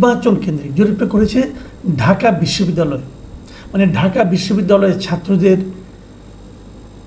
নির্বাচন কেন্দ্রিক জরিপটা করেছে ঢাকা বিশ্ববিদ্যালয়। মানে ঢাকা বিশ্ববিদ্যালয়ের ছাত্রদের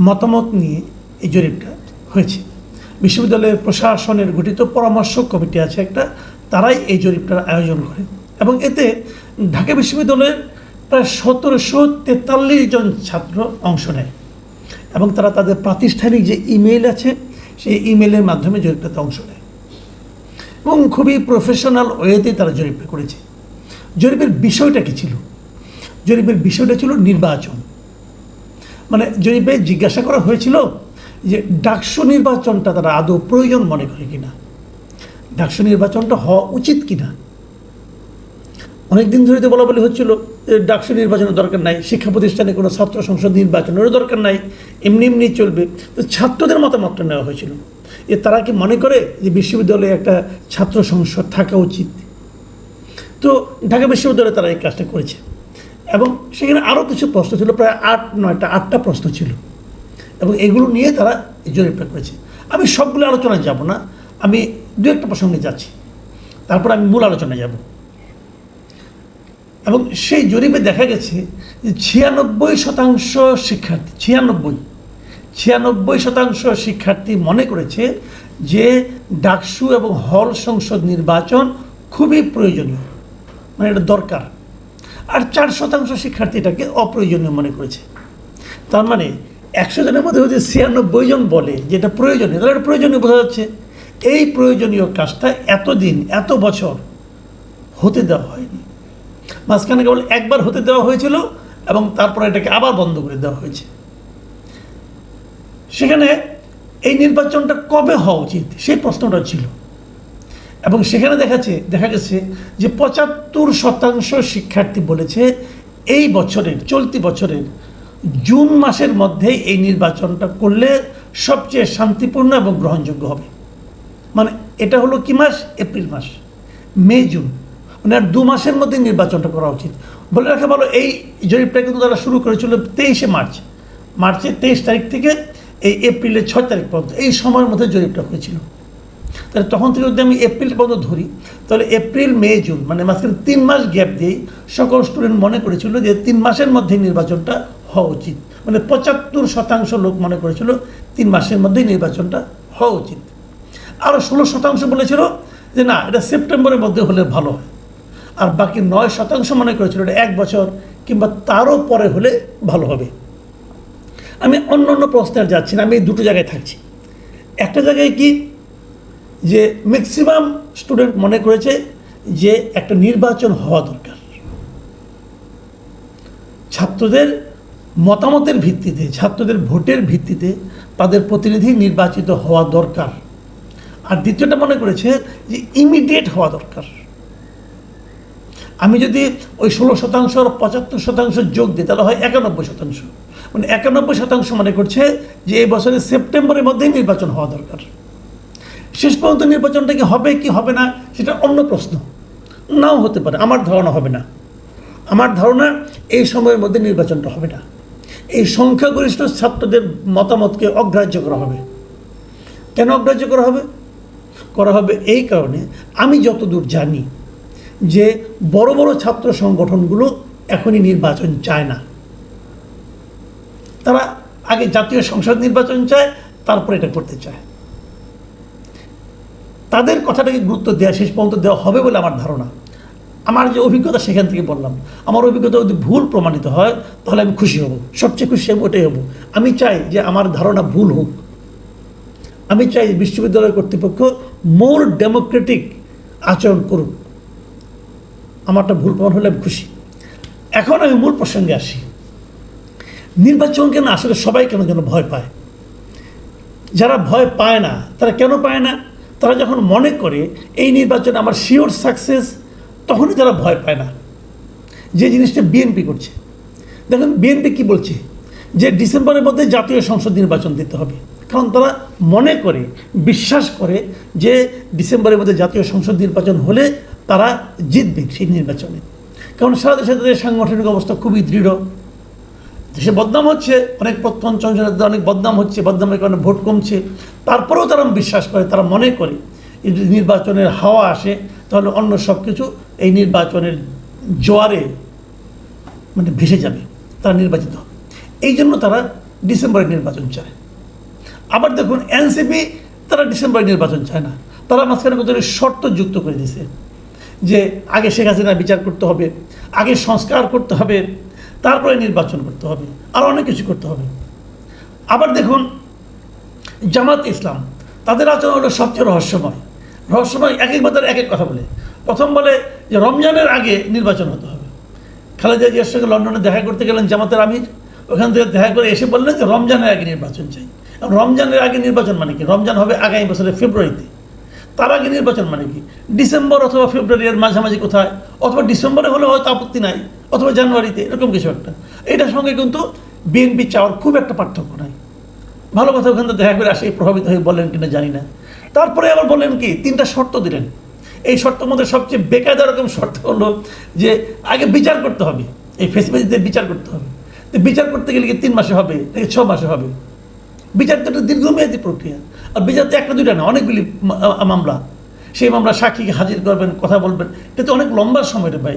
মতামত নিয়ে এই জরিপটা হয়েছে। বিশ্ববিদ্যালয়ের প্রশাসনের গঠিত পরামর্শ কমিটি আছে একটা, তারাই এই জরিপটার আয়োজন করে। এবং এতে ঢাকা বিশ্ববিদ্যালয়ের প্রায় সতেরোশো তেতাল্লিশ জন ছাত্র অংশ নেয়। এবং তারা তাদের প্রাতিষ্ঠানিক যে ইমেইল আছে, সেই ইমেইলের মাধ্যমে জরিপটাতে অংশ নেয়। এবং খুবই প্রফেশনাল ওয়েতে তারা জরিপটা করেছে। জরিপের বিষয়টা কি ছিল? জরিপের বিষয়টা ছিল নির্বাচন। মানে জরিপে জিজ্ঞাসা করা হয়েছিল যে ডাকসু নির্বাচনটা তারা আদৌ প্রয়োজন মনে করে কিনা? ডাকসু নির্বাচনটা হওয়া উচিত কিনা? অনেক দিন ধরে তো বলা বলি হচ্ছিল। ডাকসু নির্বাচনের দরকার নাই, শিক্ষা প্রতিষ্ঠানে কোনো ছাত্র সংসদ নির্বাচনেরও দরকার নাই, এমনি এমনি চলবে। তো ছাত্রদের মতামতটা নেওয়া হয়েছিল। এ তারা কি মনে করে যে বিশ্ববিদ্যালয়ে একটা ছাত্র সংসদ থাকা উচিত? তো ঢাকা বিশ্ববিদ্যালয়ে তারা এই কাজটা করেছে। এবং সেখানে আরও কিছু প্রশ্ন ছিল, প্রায় আট, নয়টা, আটটা প্রশ্ন ছিল। এবং এগুলো নিয়ে তারা জরিপটা করেছে। আমি সবগুলো আলোচনায় যাব না, আমি দু একটা প্রসঙ্গে যাচ্ছি। তারপর আমি মূল আলোচনায় যাব। এবং সেই জরিপে দেখা গেছে যে ছিয়ানব্বই শতাংশ শিক্ষার্থী, ছিয়ানব্বই ছিয়ানব্বই শতাংশ শিক্ষার্থী মনে করেছে যে ডাকসু এবং হল সংসদ নির্বাচন খুবই প্রয়োজনীয় মানে এটা দরকার। আর চার শতাংশ শিক্ষার্থী এটাকে অপ্রয়োজনীয় মনে করেছে। তার মানে একশো জনের মধ্যে যদি ছিয়ানব্বই জন বলে যেটা প্রয়োজনীয়, তাহলে প্রয়োজনীয় বোঝা যাচ্ছে এই প্রয়োজনীয় কাজটা এতদিন, এত বছর হতে দেওয়া হয়নি। মাঝখানে কেবল একবার হতে দেওয়া হয়েছিল এবং তারপরে এটাকে আবার বন্ধ করে দেওয়া হয়েছে। সেখানে এই নির্বাচনটা কবে হওয়া উচিত? সেই প্রশ্নটা ছিল। এবং সেখানে দেখাচ্ছে, দেখা গেছে যে পঁচাত্তর শতাংশ শিক্ষার্থী বলেছে এই বছরের, চলতি বছরের জুন মাসের মধ্যে এই নির্বাচনটা করলে সবচেয়ে শান্তিপূর্ণ এবং গ্রহণযোগ্য হবে। মানে এটা হলো কি মাস? এপ্রিল মাস। মে, জুন। মানে আর দু মাসের মধ্যে নির্বাচনটা করা উচিত। বলে রাখা ভালো, এই জরিপটা কিন্তু তারা শুরু করেছিল তেইশে মার্চ। মার্চের তেইশ তারিখ থেকে এই এপ্রিলের ছয় তারিখ পর্যন্ত এই সময়ের মধ্যে জরিপটা হয়েছিল। তাহলে তখন থেকে যদি আমি এপ্রিল পর্যন্ত ধরি, তাহলে এপ্রিল, মে, জুন মানে মাঝখানে তিন মাস গ্যাপ দিয়েই সকল স্টুডেন্ট মনে করেছিল যে তিন মাসের মধ্যে নির্বাচনটা হওয়া উচিত। মানে পঁচাত্তর শতাংশ লোক মনে করেছিল তিন মাসের মধ্যেই নির্বাচনটা হওয়া উচিত। আরও ষোলো শতাংশ বলেছিল যে না, এটা সেপ্টেম্বরের মধ্যে হলে ভালো হয়। আর বাকি নয় শতাংশ মনে করেছিল এটা এক বছর কিংবা তারও পরে হলে ভালো হবে। আমি অন্য অন্য প্রশ্নে যাচ্ছি না, আমি দুটো জায়গায় থাকছি। একটা জায়গায় কি? যে ম্যাক্সিমাম স্টুডেন্ট মনে করেছে যে একটা নির্বাচন হওয়া দরকার। ছাত্রদের মতামতের ভিত্তিতে, ছাত্রদের ভোটের ভিত্তিতে তাদের প্রতিনিধি নির্বাচিত হওয়া দরকার। আর দ্বিতীয়টা মনে করেছে যে ইমিডিয়েট হওয়া দরকার। আমি যদি ওই ষোলো শতাংশ পঁচাত্তর শতাংশ যোগ দিই, তাহলে হয় একানব্বই শতাংশ। মানে একানব্বই শতাংশ মনে করছে যে এই বছরের সেপ্টেম্বরের মধ্যেই নির্বাচন হওয়া দরকার। শেষ পর্যন্ত নির্বাচনটা কি হবে কি হবে না, সেটা অন্য প্রশ্ন। নাও হতে পারে, আমার ধারণা হবে না। আমার ধারণা এই সময়ের মধ্যে নির্বাচনটা হবে না। এই সংখ্যাগরিষ্ঠ ছাত্রদের মতামতকে অগ্রাহ্য করা হবে। কেন অগ্রাহ্য করা হবে? করা হবে এই কারণে আমি যতদূর জানি যে বড় বড় ছাত্র সংগঠনগুলো এখনই নির্বাচন চায় না। তারা আগে জাতীয় সংসদ নির্বাচন চায়, তারপর এটা করতে চায়। তাদের কথাটাকে গুরুত্ব দেওয়া শেষ পর্যন্ত দেওয়া হবে বলে আমার ধারণা। আমার যে অভিজ্ঞতা সেখান থেকে বললাম। আমার অভিজ্ঞতা যদি ভুল প্রমাণিত হয়, তাহলে আমি খুশি হব। সবচেয়ে খুশি আমি ওটাই হব। আমি চাই যে আমার ধারণা ভুল হোক। আমি চাই বিশ্ববিদ্যালয় কর্তৃপক্ষ মোর ডেমোক্রেটিক আচরণ করুক। আমারটা ভুল প্রমাণ হলে আমি খুশি। এখন আমি মূল প্রসঙ্গে আসি। নির্বাচন কেন আসলে সবাই কেন যেন ভয় পায়? যারা ভয় পায় না, তারা কেন পায় না? তারা যখন মনে করে এই নির্বাচনে আমার শিওর সাকসেস তখনই তারা ভয় পায় না। যে জিনিসটা বিএনপি করছে। দেখুন বিএনপি কি বলছে? যে ডিসেম্বরের মধ্যে জাতীয় সংসদ নির্বাচন দিতে হবে। কারণ তারা মনে করে, বিশ্বাস করে যে ডিসেম্বরের মধ্যে জাতীয় সংসদ নির্বাচন হলে তারা জিতবে সেই নির্বাচনে। কারণ সারা দেশে তাদের সাংগঠনিক অবস্থা খুবই দৃঢ়। দেশে বদনাম হচ্ছে, অনেক প্রত্যন্ত অঞ্চলে অনেক বদনাম হচ্ছে, বদনামের কারণে ভোট কমছে। তারপরেও তারা বিশ্বাস করে, তারা মনে করে যদি নির্বাচনের হাওয়া আসে, তাহলে অন্য সব কিছু এই নির্বাচনের জোয়ারে মানে ভেসে যাবে, তারা নির্বাচিত হবে। এই জন্য তারা ডিসেম্বরে নির্বাচন চায়। আবার দেখুন, এনসিপি তারা ডিসেম্বরে নির্বাচন চায় না। তারা মাঝখানে কত শর্ত যুক্ত করে দিয়েছে। যে আগে শেখ হাসিনা বিচার করতে হবে, আগে সংস্কার করতে হবে, তারপরে নির্বাচন করতে হবে, আর অনেক কিছু করতে হবে। আবার দেখুন, জামাত ইসলাম, তাদের আচরণ হলো সবচেয়ে রহস্যময়। রহস্যময় এক একবার তারা এক এক কথা বলে। প্রথম বলে যে রমজানের আগে নির্বাচন হতে হবে। খালেদা জিয়ার সঙ্গে লন্ডনে দেখা করতে গেলেন জামাতের আমির। ওখান থেকে দেখা করে এসে বললেন যে রমজানের আগে নির্বাচন চাই। রমজানের আগে নির্বাচন মানে কি? রমজান হবে আগামী বছরের ফেব্রুয়ারিতে। তার আগে নির্বাচন মানে কি? ডিসেম্বর অথবা ফেব্রুয়ারির মাঝামাঝি কোথায়? অথবা ডিসেম্বরে হলে হয়তো আপত্তি নাই, অথবা জানুয়ারিতে, এরকম কিছু একটা। এটার সঙ্গে কিন্তু বিএনপি চাওয়ার খুব একটা পার্থক্য নাই। ভালো কথা, ওখান থেকে দেখা করে আসে, প্রভাবিত হয়ে বললেন কিনা জানি না। তারপরে আবার বললেন কি, তিনটা শর্ত দিলেন। এই শর্তের মধ্যে সবচেয়ে বেকায়দা রকম শর্ত হলো যে, আগে বিচার করতে হবে। এই ফেসিলিটিতে বিচার করতে হবে। তো বিচার করতে গেলে কি তিন মাসে হবে নাকি ছ মাসে হবে? বিচার তো একটা দীর্ঘমেয়াদী প্রক্রিয়া। আর বিচার তো একটা দুইটা না, অনেকগুলি মামলা। সেই মামলা সাক্ষীকে হাজির করবেন, কথা বলবেন। এটা তো অনেক লম্বা সময় ভাই।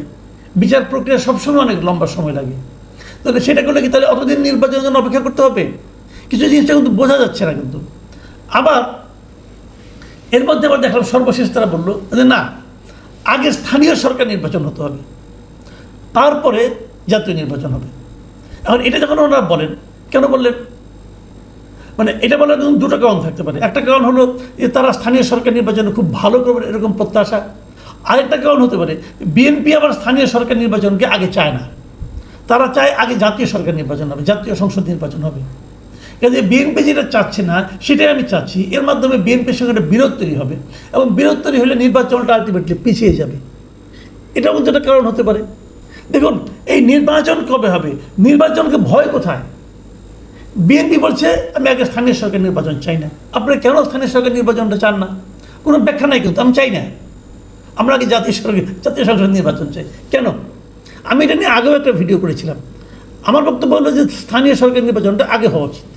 বিচার প্রক্রিয়া সবসময় অনেক লম্বা সময় লাগে। তাহলে সেটা করলে কি তাহলে অতদিন নির্বাচনের জন্য অপেক্ষা করতে হবে? কিছু জিনিসটা কিন্তু বোঝা যাচ্ছে না কিন্তু। আবার এর মধ্যে আবার দেখলাম সর্বশেষ তারা বলল যে না, আগে স্থানীয় সরকার নির্বাচন হতে হবে। তারপরে জাতীয় নির্বাচন হবে। এখন এটা যখন ওনারা বলেন, কেন বললেন? মানে এটা বলার দুটো কারণ থাকতে পারে। একটা কারণ হলো যে তারা স্থানীয় সরকার নির্বাচনে খুব ভালো করবেন এরকম প্রত্যাশা। আরেকটা কারণ হতে পারে বিএনপি আবার স্থানীয় সরকার নির্বাচনকে আগে চায় না। তারা চায় আগে জাতীয় সরকার নির্বাচন হবে, জাতীয় সংসদ নির্বাচন হবে। কাজে বিএনপি যেটা চাচ্ছে না, সেটাই আমি চাচ্ছি। এর মাধ্যমে বিএনপির সঙ্গে একটা বিরোধ তৈরি হবে এবং বিরোধ তৈরি হলে নির্বাচনটা আলটিমেটলি পিছিয়ে যাবে। এটাও কিন্তু একটা কারণ হতে পারে। দেখুন, এই নির্বাচন কবে হবে? নির্বাচনকে ভয় কোথায়? বিএনপি বলছে, আমি আগে স্থানীয় সরকার নির্বাচন চাই না। আপনারা কেন স্থানীয় সরকার নির্বাচনটা চান না? কোনো ব্যাখ্যা নাই কিন্তু, আমি চাই না। আমরা আগে জাতীয় সরকার, জাতীয় সংসদ নির্বাচন চাই। কেন? আমি এটা নিয়ে আগেও একটা ভিডিও করেছিলাম। আমার বক্তব্য হলো যে স্থানীয় সরকার নির্বাচনটা আগে হওয়া উচিত।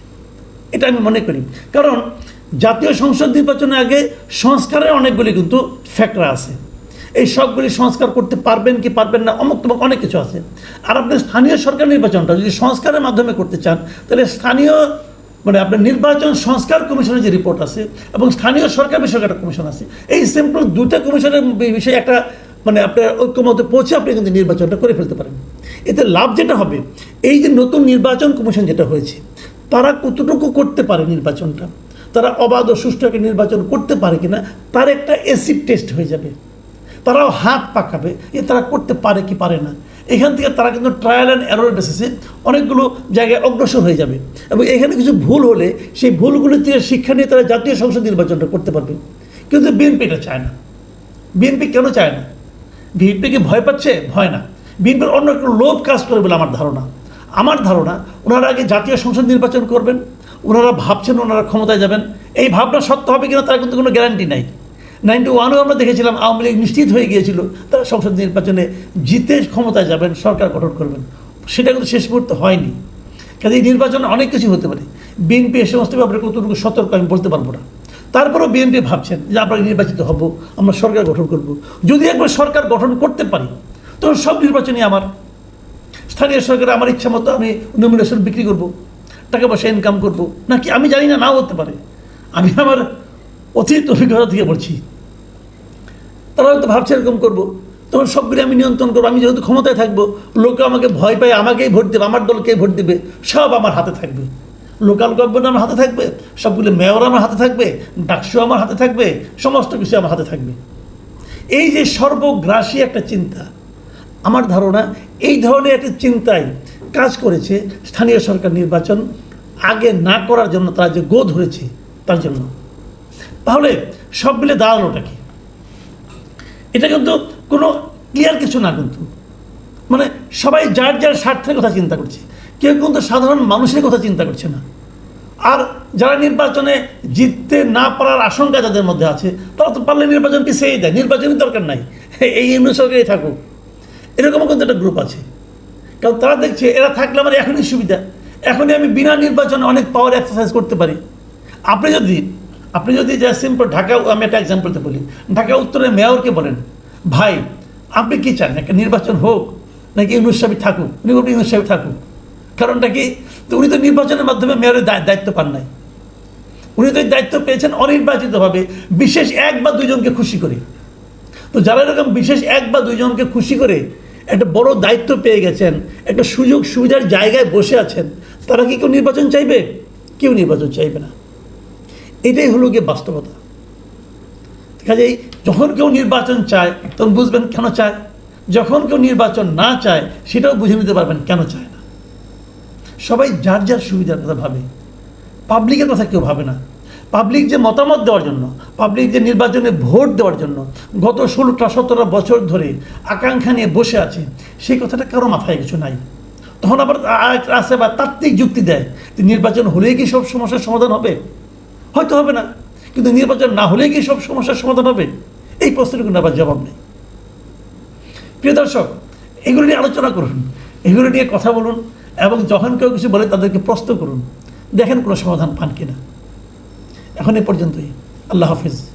এটা আমি মনে করি। কারণ জাতীয় সংসদ নির্বাচনের আগে সংস্কারের অনেকগুলি কিন্তু ফ্যাক্টর আছে। এই সবগুলি সংস্কার করতে পারবেন কি পারবেন না, অমুক তমুক অনেক কিছু আছে। আর আপনি স্থানীয় সরকার নির্বাচনটা যদি সংস্কারের মাধ্যমে করতে চান, তাহলে স্থানীয় মানে আপনার নির্বাচন সংস্কার কমিশনের যে রিপোর্ট আছে এবং স্থানীয় সরকার বিষয়ক একটা কমিশন আছে, এই সিম্পল দুইটা কমিশনের বিষয়ে একটা মানে আপনার ঐক্যমতে পৌঁছে আপনি কিন্তু নির্বাচনটা করে ফেলতে পারেন। এতে লাভ যেটা হবে, এই যে নতুন নির্বাচন কমিশন যেটা হয়েছে, তারা কতটুকু করতে পারে নির্বাচনটা? তারা অবাধ ও সুষ্ঠু একটা নির্বাচন করতে পারে কিনা, তার একটা এসিড টেস্ট হয়ে যাবে। তারাও হাত পাকাবে। যে তারা করতে পারে কি পারে না। এখান থেকে তারা কিন্তু ট্রায়াল অ্যান্ড এরর বেসিসে অনেকগুলো জায়গায় অগ্রসর হয়ে যাবে। এবং এখানে কিছু ভুল হলে সেই ভুলগুলি থেকে শিক্ষা নিয়ে তারা জাতীয় সংসদ নির্বাচনটা করতে পারবে। কিন্তু বিএনপি এটা চায় না। বিএনপি কেন চায় না? বিএনপিকে ভয় পাচ্ছে? ভয় না। বিএনপির অন্য একটু লোভ কাজ করে বলে আমার ধারণা। আমার ধারণা, ওনারা আগে জাতীয় সংসদ নির্বাচন করবেন। ওনারা ভাবছেন ওনারা ক্ষমতায় যাবেন। এই ভাবনা সত্য হবে কিনা তার কিন্তু কোনো গ্যারান্টি নাই। নাইনটি ওয়ানেও আমরা দেখেছিলাম, আওয়ামী লীগ নিশ্চিত হয়ে গিয়েছিল, তারা সংসদ নির্বাচনে জিতে ক্ষমতায় যাবেন, সরকার গঠন করবেন। সেটা কিন্তু শেষ মুহূর্তে হয়নি। কাজে এই নির্বাচনে অনেক কিছু হতে পারে। বিএনপি এ সমস্ত ব্যাপারে কতটুকু সতর্ক আমি বলতে পারব না। তারপরেও বিএনপি ভাবছেন যে আমরা নির্বাচিত হব, আমরা সরকার গঠন করব। যদি একবার সরকার গঠন করতে পারি, তখন সব নির্বাচনই আমার। স্থানীয় সরকারে আমার ইচ্ছা মতো আমি নমিনেশন বিক্রি করব, টাকা পয়সা ইনকাম করব। নাকি আমি জানি না, নাও হতে পারে। আমি আমার অতীত অভিজ্ঞতা থেকে বলছি। তারা হয়তো ভাবছে এরকম করব। তখন সবগুলি আমি নিয়ন্ত্রণ করব। আমি যেহেতু ক্ষমতায় থাকব লোকে আমাকে ভয় পায়, আমাকেই ভোট দেবে, আমার দলকেই ভোট দেবে, সব আমার হাতে থাকবে। লোকাল গভর্নমেন্ট আমার হাতে থাকবে, সবগুলো মেয়র আমার হাতে থাকবে, ডাকসু আমার হাতে থাকবে, সমস্ত কিছু আমার হাতে থাকবে। এই যে সর্বগ্রাসী একটা চিন্তা, আমার ধারণা এই ধরনের একটা চিন্তায় কাজ করেছে স্থানীয় সরকার নির্বাচন, আগে না করার জন্য তারা যে গো ধরেছে, তার জন্য। তাহলে সব মিলে দাঁড়ানোটা কি? এটা কিন্তু কোনো ক্লিয়ার কিছু না কিন্তু। মানে সবাই যার যার স্বার্থের কথা চিন্তা করছে। কেউ কিন্তু সাধারণ মানুষের কথা চিন্তা করছে না। আর যারা নির্বাচনে জিততে না পারার আশঙ্কা যাদের মধ্যে আছে, তারা তো পারলে নির্বাচন পিছিয়েই দেয়। নির্বাচনের দরকার নাই। এই ইউনিয়ন সরকারই থাকুক। এরকমও কিন্তু একটা গ্রুপ আছে। কারণ তারা দেখছে, এরা থাকলে আমার এখনই সুবিধা। এখনই আমি বিনা নির্বাচনে অনেক পাওয়ার এক্সারসাইজ করতে পারি। আপনি যদি আপনি যদি যা সিম্পল ঢাকা, আমি একটা এক্সাম্পলতে বলি। ঢাকা উত্তরের মেয়রকে বলেন, ভাই, আপনি কি চান? একটা নির্বাচন হোক, নাকি ইউনুস সাহেব থাকুক? উনি বলবেন, ইউনুস সাহেব থাকুক। কারণটা কি? তো উনি তো নির্বাচনের মাধ্যমে মেয়রের দায়- দায়িত্ব পান নাই। উনি তো দায়িত্ব পেয়েছেন অনির্বাচিতভাবে, বিশেষ এক বা দুইজনকে খুশি করে। তো যারা এরকম বিশেষ এক বা দুইজনকে খুশি করে একটা বড় দায়িত্ব পেয়ে গেছেন, একটা সুযোগ সুবিধার জায়গায় বসে আছেন, তারা কি কেউ নির্বাচন চাইবে? কেউ নির্বাচন চাইবে না। এটাই হলো গিয়ে বাস্তবতা। কাজেই যখন কেউ নির্বাচন চায়, তখন বুঝবেন কেন চায়। যখন কেউ নির্বাচন না চায়, সেটাও বুঝে নিতে পারবেন কেন চায় না। সবাই যার যার সুবিধার কথা ভাবে। পাবলিকের কথা কেউ ভাবে না। পাবলিক যে মতামত দেওয়ার জন্য, পাবলিক যে নির্বাচনে ভোট দেওয়ার জন্য, গত ষোলোটা সতেরো বছর ধরে আকাঙ্ক্ষা নিয়ে বসে আছে, সেই কথাটা কারও মাথায় কিছু নাই। তখন আবার আসে বা তাত্ত্বিক যুক্তি দেয় নির্বাচন হলেই কি সব সমস্যার সমাধান হবে? হয়তো হবে না। কিন্তু নির্বাচন না হলেই কি সব সমস্যার সমাধান হবে। এই প্রশ্নের কোনো আবার জবাব নেই। প্রিয় দর্শক, এগুলো নিয়ে আলোচনা করুন, এগুলো নিয়ে কথা বলুন এবং যখন কেউ কিছু বলে তাদেরকে প্রশ্ন করুন, দেখেন কোনো সমাধান পান কিনা। এখন এ পর্যন্তই। আল্লাহ হাফিজ।